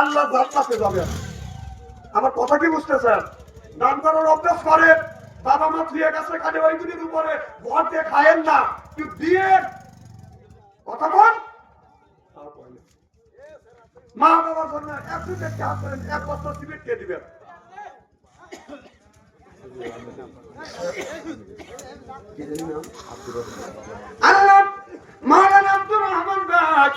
আল্লাহ জান্নাতে যাবে আমার কথা কি বুঝতেছেন? দান করার অভ্যাস করেন, বাবা মা ধুয়ে গেছে কাজে ওইগুলির উপরে ভর দিয়ে খায়েন না, কিন্তু দিয়ে কথা বল। মা বাবার জন্য এক দুটো হাত করেন, এক বছর সিমেন্ট কে দিবেন। আল্লাহ, মাওলানা আব্দুর রহমান ভাই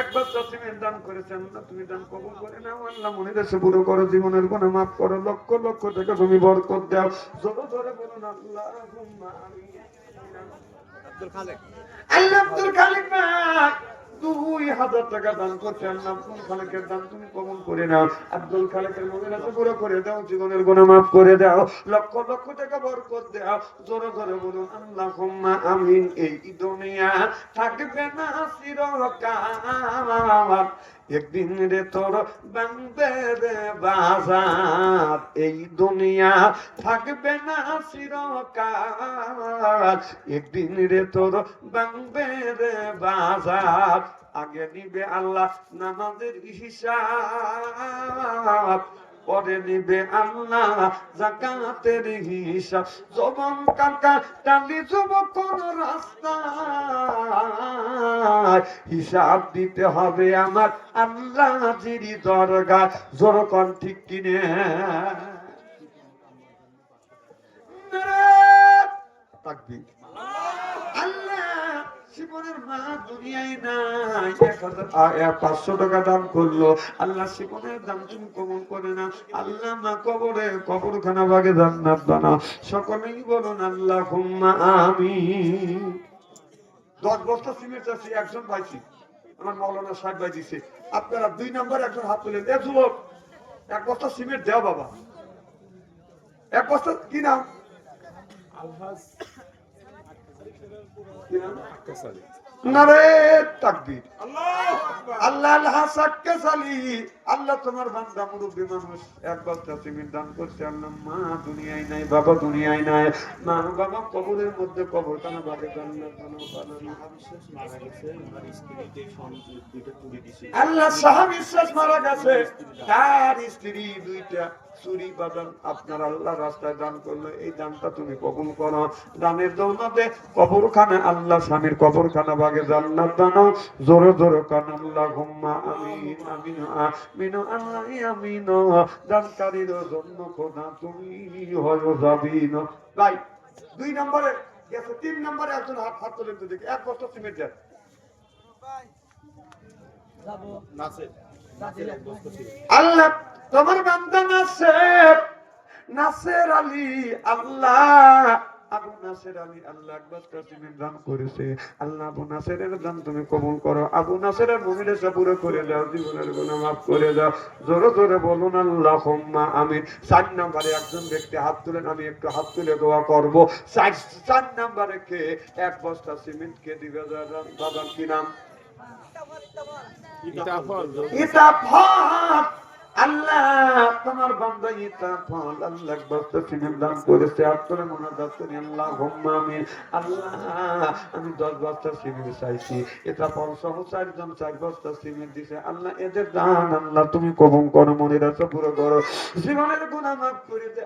এক বছর সিমেন্ট দান করেছেন। না তুমি দান কবুল করে নাও। আল্লাহ মনে দেশে পুরো করো জীবনের গুণে মাফ করো লক্ষ লক্ষ টাকা তুমি বরকত দাও। জোরে জোরে বলুন আল্লাহ আল্লাহ আব্দুল খালিক ভাই। দুই হাজার টাকা দান করছে আল্লাহ আব্দুল খালেকের দান তুমি কমন করে নাও। আব্দুল খালেকের মহিলাকে পুরো করে দাও, জীবনের গুণ মাফ করে দাও। লক্ষ লক্ষ টাকা বরকত দাও। জোরে জোরে বলুন আল্লাহ আমিন, এই দুনিয়া থাকবে না চিরকাল। একদিন রে তোর বাংবে বাজার। এই দুনিয়া থাকবে না চিরকাল। একদিন রে তোর বাংবে রে বাজার। আগে নিবে আল্লাহ নামাজের হিসাব। পরে নিবে আল্লাহ জাকাতের হিসাব। জবন কাকা টালি যুব কোন রাস্তা হিসাব দিতে হবে আমার আল্লাহ জিরি দরগা জোর কন ঠিক কিনে। তাকবীর। পাঁচশো টাকা দাম করল। আল্লাহ শিবনের দাম তুমি করে না আল্লাহ মা কবরে কবরখানা জান্নাত সকলেই বলুন আল্লাহ হুম্মা আমি দশ বস্তা সিমেন্ট একজন পাইছি। আমার মৌলানা সাহেব ভাই দিছে আপনারা দুই নম্বর একজন হাত তুলেন এ যুবক এক বস্তা সিমেন্ট দেও বাবা। এক বস্তা কি নাম? কি নাম? নারে তাকবীর আল্লাহ আল্লাহ সাক্কে সালি আল্লাহ তোমার বান্দা মুরব্বী মানুষ, এক বস্তা দান করছে। আল্লাহ, মা, দুনিয়ায় নাই, বাবা দুনিয়ায় নাই। মা, বাবা কবরের মধ্যে কবর কেন বাদে আল্লাহ সাহাব বিশ্বাস মারা গেছে। তার স্ত্রী দুইটা চুরি আপনার আল্লাহ রাস্তায় দান করল। এই দানটা তুমি কবুল করো। দানের দৌলতে কবরখানা, আল্লাহ স্বামীর কবরখানা বাগে জান্নাত দানাও জোরে জোরে কান আল্লাহ হুম্মা আমিন আমিন আমিন আল্লাহ আমিন দানকারীর জন্য খোদা তুমি হয় যাবিন ভাই দুই নম্বরে গেছে তিন নম্বরে একজন হাত হাত তুলে দেখি। এক বস্তা সিমেন্ট দেন। আল্লাহ তোমার বান্দা নাসের। নাসের আলী আল্লাহ। নাসের আলী আল্লাহ একবার সিমেন্ট দান করেছে। আল্লাহ আবু নাসেরের দান তুমি কবুল করো। আবু নাসেরের মহিলা পুরো করে দাও জীবনের গুণা মাফ করে দাও। জোরে জোরে বলুন আল্লাহ আমি চার নম্বরে একজন ব্যক্তি হাত তুলেন আমি একটু হাত তুলে দোয়া করব। চার চার নম্বরে কে? এক বস্তা সিমেন্ট কে দিবে? দাদার কি নাম? ইতা ফল আল্লাহ তোমার মনে আল্লাহ আমিন। আল্লাহ, আমি দশ বস্তা চাইছি। আল্লাহ তুমি কবম করো মনে রাখো পুরো করো। জীবনের গুণা মাফ করে দে।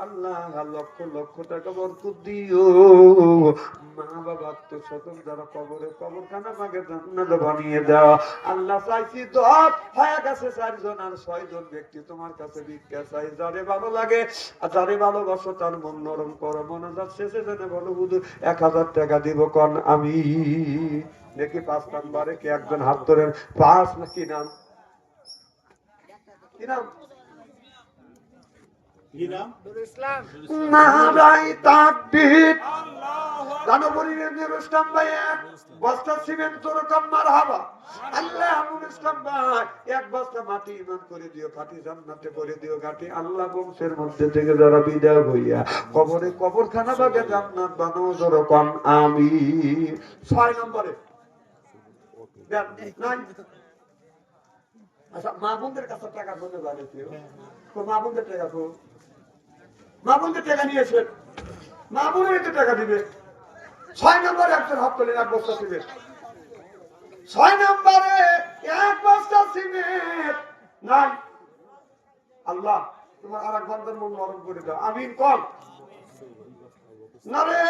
আল্লাহ, লক্ষ লক্ষ টাকা বরকত দিও। মা বাবা তো স্বতন যারা কবরে কবরখানা মাকে জান্নাত বানিয়ে দাও। আল্লাহ চাইছি দশ, হয়ে গেছে চারজন আর ছয়জন। ব্যক্তি তোমার কাছে ভিক্ষা চাই যারে ভালো লাগে আর যারে ভালোবাসো তার মন নরম করো, মনে যা শেষে জেনে বলো, হুজুর, এক হাজার টাকা দিব কন আমি। দেখি পাঁচ নাম্বারে কি একজন হাত ধরেন, পাঁচ না কি নাম? কি নাম? এক বস্তা মাটি ইমান করে দিও ফাটি জান্নাতে করে দিও গাটি আল্লাহ বংশের মধ্যে থেকে যারা বিদায় হইয়া কবরে কবরখানা বাগে জান্নাত বানাও জোর কম আমি ছয় নম্বরে। আচ্ছা মা বোনদের কাছে টাকা বলে লাগে কেউ তো মা বোনদের টাকা তো মা টাকা নিয়েছেন মা বোনের তো টাকা দিবে। ছয় নম্বরে একজন হাত তোলেন, এক বস্তা সিমেন্ট। ছয় নম্বরে এক বস্তা নাই। আল্লাহ, তোমার আর এক বান্দার মন নরম করে দাও। আমিন, কম। নারে,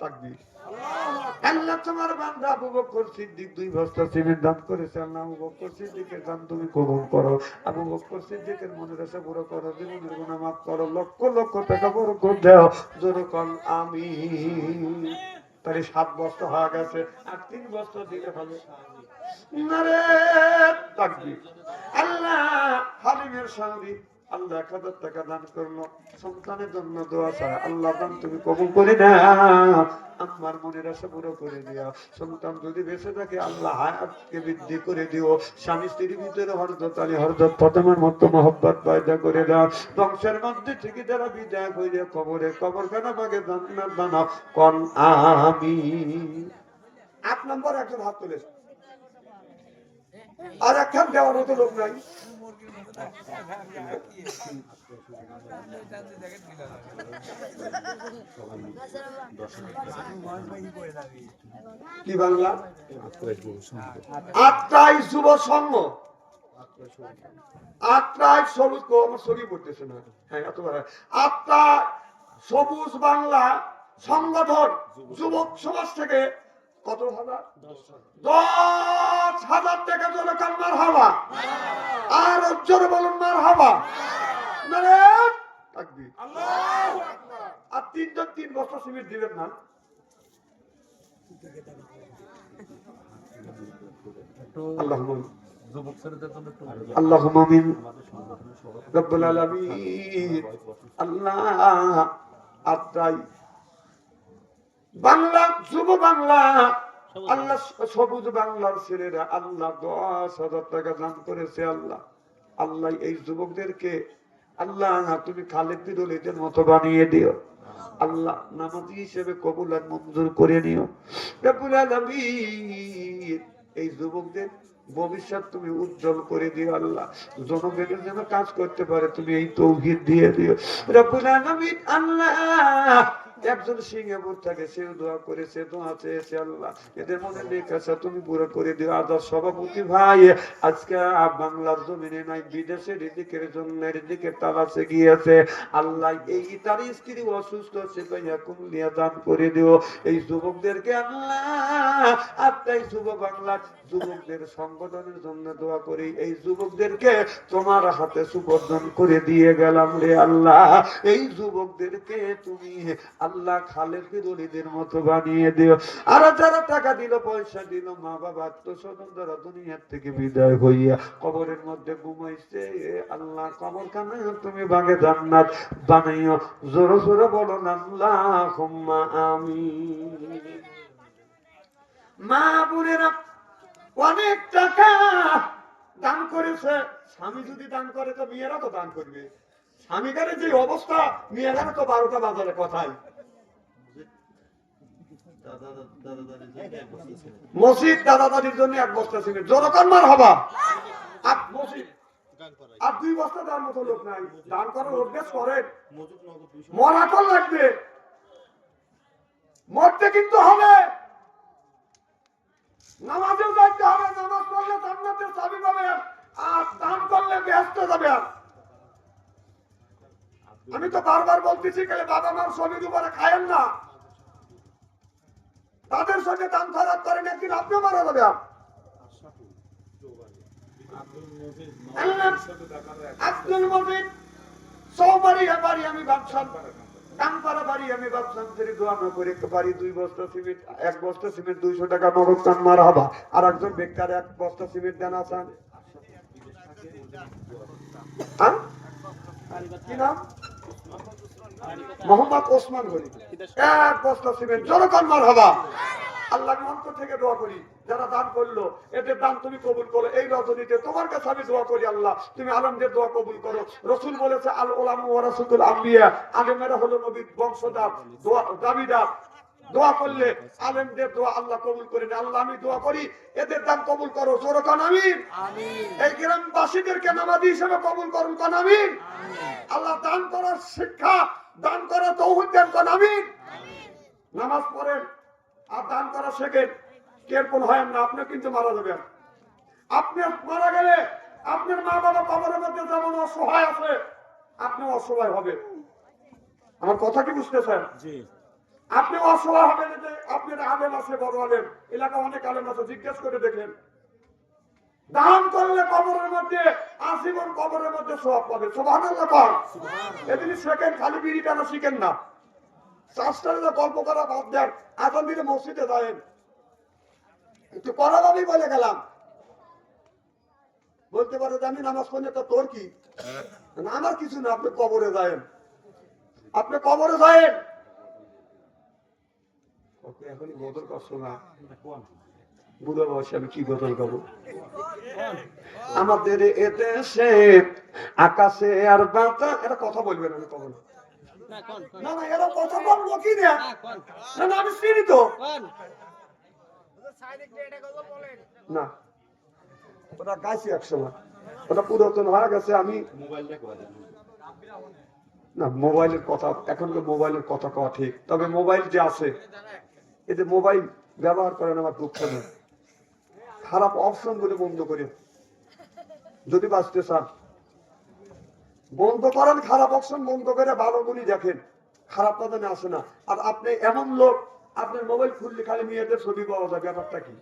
তাকবীর। আল্লাহ তোমার বান্দা আবু বকর সিদ্দিক দুই বস্তা সিমেন্ট দান করেছে। আল্লাহ আবু বকর সিদ্দিকের দান তুমি কবুল করো। আবু বকর সিদ্দিকের মনের আশা পুরো করো, জীবনের গুণা মাফ করো, লক্ষ লক্ষ টাকা বড় করে দাও। জোরে আমি তাহলে সাত বস্তা হয়ে গেছে, আর তিন বস্তা দিলে হবে আল্লাহ হালিমের সঙ্গে আল্লাহ এক হাজার টাকা দান করল, সন্তানের জন্য দোয়া চায়, আল্লাহ দান তুমি কবুল করে না আমার মনের আশা পুরো করে দিও। সন্তান যদি বেঁচে থাকে, আল্লাহ হায়াতকে বৃদ্ধি করে দিও। স্বামী স্ত্রীর ভিতরে হরদতালি হরদত প্রথমের মতো মহব্বত পয়দা করে দাও। বংশের মধ্যে থেকে যারা বিদায় হইলে কবরে কবর কেন মাগে জান্নাত বানাও। কন আমি আট নম্বর একজন হাত তুলেছে। আর একখান দেওয়ার মতো লোক নাই। কি বাংলা? আটটাই যুব সংঘ আটটাই সবুজ আমার পড়তেছে না। হ্যাঁ। আটটা সবুজ বাংলা সংগঠন যুবক সমাজ থেকে কত হাজার? দশ হাজার। টাকা কান্নার হাওয়া আর জোরে বলুন মার হাওয়া মানে আর তিনজন তিন বছর সিমেন্ট দিবেন না। আল্লাহ ছেলেদের জন্য একটু আল্লাহ আমিন রব্বুল আলামিন আল্লাহ আত্রাই বাংলা যুব বাংলা। আল্লাহ সবুজ বাংলার ছেলেরা আল্লাহ দশ হাজার টাকা দান করেছে আল্লাহ। আল্লাহ এই যুবকদেরকে আল্লাহ তুমি খালেদ বিরলিদের মতো বানিয়ে দিও। আল্লাহ নামাজি হিসেবে কবুল আর মঞ্জুর করে নিও। এই যুবকদের ভবিষ্যৎ তুমি উজ্জ্বল করে দিও আল্লাহ। জনগণের যেন কাজ করতে পারে তুমি এই তৌহিদ দিয়ে দিও। আলামিন আল্লাহ একজন সিঙ্গাপুর থাকে সেও দোয়া করেছে দোয়া চেয়েছে আল্লাহ এদের মনে লেখাছে তুমি পুরো করে দিও আদার সভাপতি ভাই। আজকে বাংলার জমিনে নাই বিদেশে রিজিকের জন্য রিজিকের তালাশে গিয়েছে। আল্লাহ এই তার স্ত্রী অসুস্থ, সে কুমলিয়া দান করে দিও। এই যুবকদেরকে আল্লাহ আত্মাই যুব বাংলার যুবকদের সংগঠনের জন্য দোয়া করি। এই যুবকদেরকে তোমার হাতে সুবর্ধন করে দিয়ে গেলাম রে আল্লাহ। এই যুবকদেরকে তুমি আল্লাহ খালেদ বিরলিদের মতো বানিয়ে দিও। আর যারা টাকা দিল, পয়সা দিল মা বাবা আত্মস্বজন দ্বারা দুনিয়ার থেকে বিদায় হইয়া কবরের মধ্যে ঘুমাইছে। আল্লাহ কবর খানা তুমি বাগে জান্নাত বানাইও। জোরে জোরে বলো আল্লাহ আমি মা বোনেরা অনেক টাকা দান করেছে। স্বামী যদি দান করে, তো মেয়েরা তো দান করবে। স্বামীকারের যে অবস্থা, মেয়েরা তো বারোটা বাজারে কথাই। মসজিদ দাদা দাদির জন্য এক বস্তা সিমেন্ট। জনকর্মার হবা মসজিদ। আর দুই বস্তা দেওয়ার মতো লোক নাই। দান করার অভ্যেস করেন। মরাকল লাগবে। মরতে কিন্তু হবে। নামাজেও যাইতে হবে, নামাজ পড়লে চাবি পাবেন, আর দান করলে ব্যস্ত যাবেন। আমি তো বারবার বলতেছি গেলে বাবা মার ছবির উপরে খায়েন না। তাদের সঙ্গে দান খরাব করেন, একদিন আপনি মারা যাবেন। আমি ভাবসান কানপাড়া বাড়ি, আমি ভাবসান থেকে দোয়া না করে দুই বস্তা সিমেন্ট, এক বস্তা সিমেন্ট, দুইশো টাকা নগদ কান মারা আর একজন বেকার এক বস্তা সিমেন্ট দেন আসান। হ্যাঁ? কি নাম? মোহাম্মদ ওসমান গনি। এক বস্তা সিমেন্ট জনগণ মার হবা আল্লাহর অন্তর থেকে দোয়া করি যারা দান করল এদের দান তুমি কবুল করো। এই রজনীতে তোমার কাছে আমি দোয়া করি আল্লাহ তুমি আলমদের দোয়া কবুল করো। রসুল বলেছে আল ওলাম ওয়ারাসুল আম্বিয়া। আলেমেরা হলো নবীর বংশদার দোয়া দাবিদার। দোয়া করলে আলেমদের দোয়া আল্লাহ কবুল করে আল্লাহ আমি দোয়া করি এদের দান কবুল করো। জোরকান আমিন। এই গ্রামবাসীদেরকে নামাজি হিসেবে কবুল করুন কান আমিন। আল্লাহ দান করার শিক্ষা দান করার তৌহিদ দেন কান আমিন। নামাজ পড়েন আর দান করা শেখেন। কেরপন হয় না আপনি কিন্তু মারা যাবেন। আপনি মারা গেলে আপনার মা বাবা কবরের মধ্যে যেমন অসহায় আছে আপনি অসহায় হবে আমার কথা কি বুঝতেছেন? জি। আপনি অসহায় হবেন যে আপনার আলেম আছে বড় আলেম। এলাকা অনেক আলেম আছে জিজ্ঞেস করে দেখেন দান করলে কবরের মধ্যে আজীবন কবরের মধ্যে সব পাবে সোভান কর এদিন সেকেন্ড খালি বিড়ি কেন শিখেন না। চাষটারে যে গল্প করা বাদ দেন এখন দিনে মসজিদে যাবেন একটু করা ভাবেই বলে গেলাম। বলতে পারো আমি নামাজ পড়লে তো তোর কি? আমার কিছু না, আপনি কবরে যায়েন। আপনি কবরে যায়েন। ওকে এখন বদল করছ না বুধ বসে আমি কি বদল করব আমাদের এদেশে আকাশে আর বাতা এটা কথা বলবেন আমি কখন না। না না এরা কথা বলব কি না? না আমি চিনি তো। না ওটা গাইছি একসময়। ওটা পুরাতন হয়ে গেছে আমি না মোবাইলের কথা এখন তো মোবাইলের কথা কওয়া ঠিক। তবে মোবাইল যে আছে এতে মোবাইল ব্যবহার করেন আমার দুঃখ নেই। খারাপ অপশনগুলো বন্ধ করে। যদি বাঁচতে চান। বন্ধ করেন খারাপ অপশন বন্ধ করে ভালো গুলি দেখেন। খারাপ কথা আসে না। আর আপনি এমন লোক, আপনার মোবাইল খুললে খালি মেয়েদের ছবি পাওয়া যায়, ব্যাপারটা কি?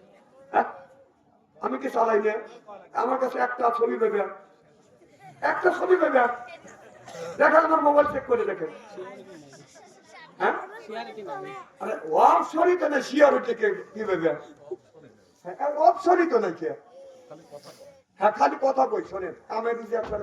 হ্যাঁ? আমি কি চালাই না? আমার কাছে একটা ছবি পেবে। একটা ছবি পেবে। দেখেন আমার মোবাইল চেক করে দেখেন। হ্যাঁ? আরে ওয়ার তো না শিয়ারিটি কে কি ভেবে হ্যাঁ ওয়ার সরি তো নাকি। হ্যাঁ খালি কথা কই শোনেন। আমি যদি আপনার